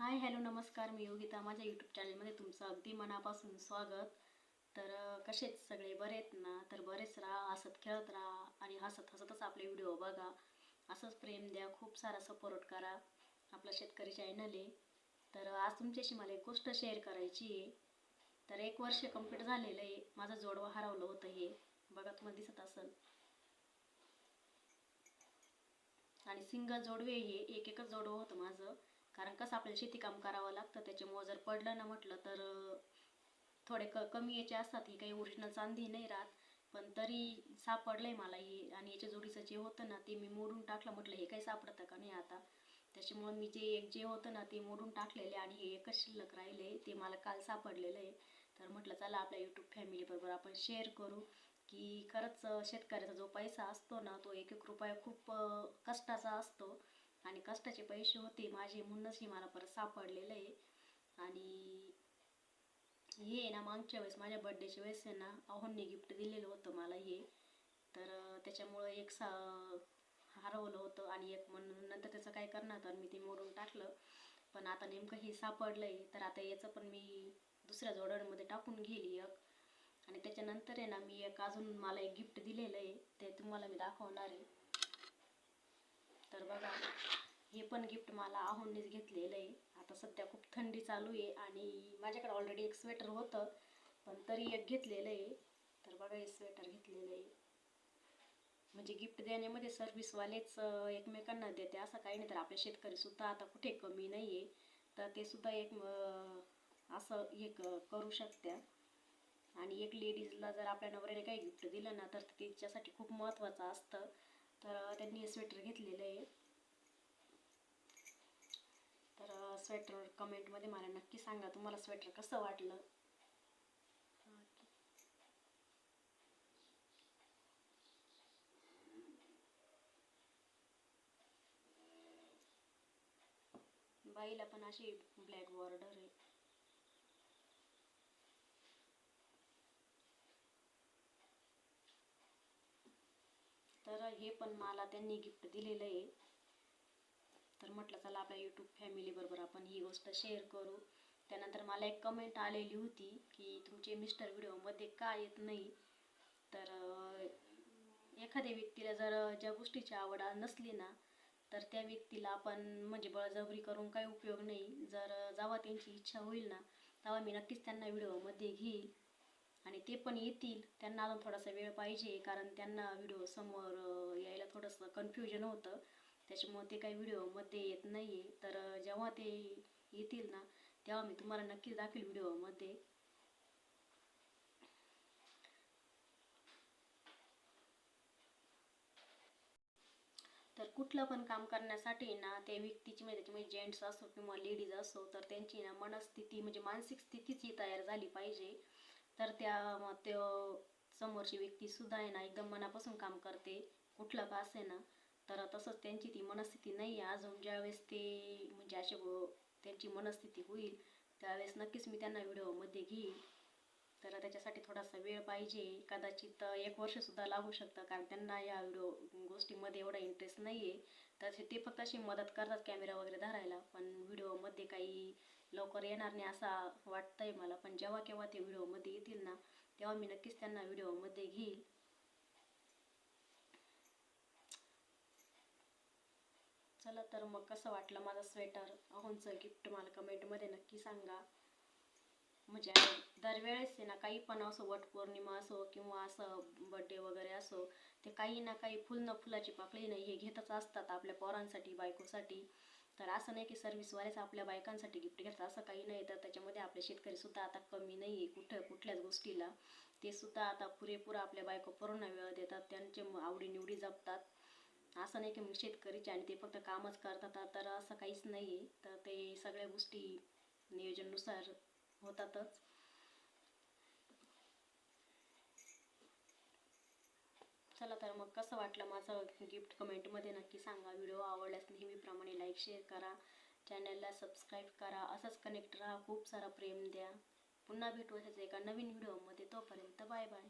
Hi hello नमस्कार. मी योगिता. माझ्या YouTube चॅनलमध्ये तुमचं अगदी मनापासून स्वागत. तर कसेच सगळे? बरे आहेत ना? तर बरेच राहा हसत खेळत राहा आणि हसत हसतच आपले व्हिडिओ बघा. असंच प्रेम द्या खूप सारा सपोर्ट करा. आपलं शेतकरी चॅनल आहे. तर आज तुमच्याशी मला एक गोष्ट शेअर करायची आहे. तर एक वर्ष कंप्लीट झालेलं आहे. माझं जोडवं हरवलं होतं हे. बघा तुम्हाला दिसत असेल. आणि सिंगल जोडवे हे. एक एकच जोडवं होतं माझं. कारण कसं आपल्याला शेतीकाम करावं लागतं त्याच्यामुळं जर पडलं ना म्हटलं तर थोडे क कमी याचे असतात. ही काही ओरिजिनल चांदी नाही राहत. पण तरी सापडलंय मला हे आणि याच्या जोडीचं जे होतं ना ते मी मोडून टाकलं म्हटलं हे काही सापडतं का नाही आता? त्याच्यामुळं मी जे एक जे होतं ना ते मोडून टाकलेले आणि हे एकच शिल्लक राहिले ते मला काल सापडलेलं आहे. तर म्हटलं चला आपल्या यूट्यूब फॅमिलीबरोबर आपण शेअर करू की खरंच शेतकऱ्याचा जो पैसा असतो ना तो एक एक रुपया खूप कष्टाचा असतो. आणि कष्टाचे पैसे होते. माझे म्हणूनच हे मला परत सापडलेलं आहे. आणि हे आहे ना मागच्या वेळेस माझ्या बड्डेच्या वेळेस आहे ना अहोंनी गिफ्ट दिलेलं होतं मला हे. तर त्याच्यामुळं एक सा हरवलं होतं आणि एक म्हणून नंतर त्याचं काय करणार तर मी ते मोडून टाकलं. पण आता नेमकं हे सापडलं आहे तर आता याचं पण मी दुसऱ्या जोड्यांमध्ये टाकून घेईल एक. आणि त्याच्यानंतर आहे ना मी एक अजून मला एक गिफ्ट दिलेलं आहे. ते तुम्हाला मी दाखवणार आहे. तर बघा हे पण गिफ्ट मला आहोंनीच घेतलेलं आहे. आता सध्या खूप थंडी चालू आहे आणि माझ्याकडे ऑलरेडी एक स्वेटर होतं पण तरी एक घेतलेलं आहे. तर बघा हे स्वेटर घेतलेलं आहे. म्हणजे गिफ्ट देण्यामध्ये सर्व्हिसवालेच एकमेकांना देते. असं काही नाही तर आपले शेतकरीसुद्धा आता कुठे कमी नाही आहे तर ते सुद्धा एक असं हे क- करू शकत्या. आणि एक लेडीजला जर आपल्या नवऱ्याने काही गिफ्ट दिलं ना तर तिच्यासाठी खूप महत्त्वाचं असतं. तर त्यांनी स्वेटर घेतलेलं आहे. तर स्वेटर कमेंटमध्ये मला नक्की सांगा तुम्हाला स्वेटर कसं वाटलं. बाईला पण अशी ब्लॅक बॉर्डर आहे. हे पण मला त्यांनी गिफ्ट दिलेलं आहे. तर म्हटलं चला आपल्या यूट्यूब फॅमिली बरोबर आपण ही गोष्ट शेअर करू. त्यानंतर मला एक कमेंट आलेली होती की तुमचे मिस्टर व्हिडिओमध्ये का येत नाही? तर एखाद्या व्यक्तीला जर ज्या गोष्टीची आवड नसली ना तर त्या व्यक्तीला आपण म्हणजे बळजबरी करून काही उपयोग नाही. जर जेव्हा त्यांची इच्छा होईल ना तेव्हा मी नक्कीच त्यांना व्हिडिओमध्ये घेईल. आणि ते पण येतील. त्यांना अजून थोडासा वेळ पाहिजे कारण त्यांना व्हिडिओ समोर यायला थोडंसं कन्फ्युजन होतं. त्याच्यामुळे ते काही व्हिडिओमध्ये येत नाही आहे तर जेव्हा ते येतील ना तेव्हा मी तुम्हाला नक्कीच दाखवेल व्हिडिओमध्ये तर कुठलं पण काम करण्यासाठी ना त्या व्यक्तीची म्हणजे त्याच्यामध्ये जेंट्स असो किंवा लेडीज असो तर त्यांची ना मनस्थिती म्हणजे मानसिक स्थितीच ही तयार झाली पाहिजे. तर त्या मग त्यो समोरची व्यक्ती सुद्धा आहे ना एकदम मनापासून काम करते. कुठलं का असे ना तर तसंच त्यांची ती मनस्थिती नाही आहे. अजून ज्यावेळेस ते म्हणजे असे त्यांची मनस्थिती होईल त्यावेळेस नक्कीच मी त्यांना व्हिडिओमध्ये घेईन. तर त्याच्यासाठी थोडासा वेळ पाहिजे. कदाचित एक वर्षसुद्धा लागू शकतं कारण त्यांना या व्हिडिओ गोष्टीमध्ये एवढा इंटरेस्ट नाही आहे तर ते फक्त अशी मदत करतात कॅमेरा वगैरे धरायला. पण व्हिडिओमध्ये काही लवकर येणार नाही असा वाटतंय मला. पण जेव्हा केव्हा ते व्हिडिओमध्ये येतील ना तेव्हा मी नक्कीच त्यांना व्हिडिओमध्ये घेईल. चला तर मग कसं वाटलं माझं स्वेटर अहोंचं गिफ्ट मला कमेंटमध्ये नक्की सांगा. म्हणजे दरवेळेस ना काही पण असो वटपौर्णिमा असो किंवा असं बड्डे वगैरे असो ते काही ना काही फुल न फुलाची पाकळी नाही हे घेतच असतात आपल्या पोरांसाठी बायकोसाठी. तर असं नाही की सर्व्हिसवालेच आपल्या बायकांसाठी गिफ्ट घेतात असं काही नाही. तर त्याच्यामध्ये आपले शेतकरीसुद्धा आता कमी नाही आहे कुठं कुठल्याच गोष्टीला. ते सुद्धा आता पुरेपूर आपल्या बायको पूर्ण वेळ देतात त्यांचे आवडीनिवडी जपतात. असं नाही की मग शेतकरीचे आणि ते फक्त कामच करतात. तर असं काहीच नाही आहे तर ते सगळ्या गोष्टी नियोजनानुसार होतातच. चला तर मग कसं वाटलं माझं गिफ्ट कमेंटमध्ये नक्की सांगा. व्हिडिओ आवडल्यास नेहमीप्रमाणे लाईक शेअर करा. चॅनलला सबस्क्राईब करा. असंच कनेक्ट राहा. खूप सारा प्रेम द्या. पुन्हा भेटू असेच एका नवीन व्हिडिओमध्ये तोपर्यंत बाय बाय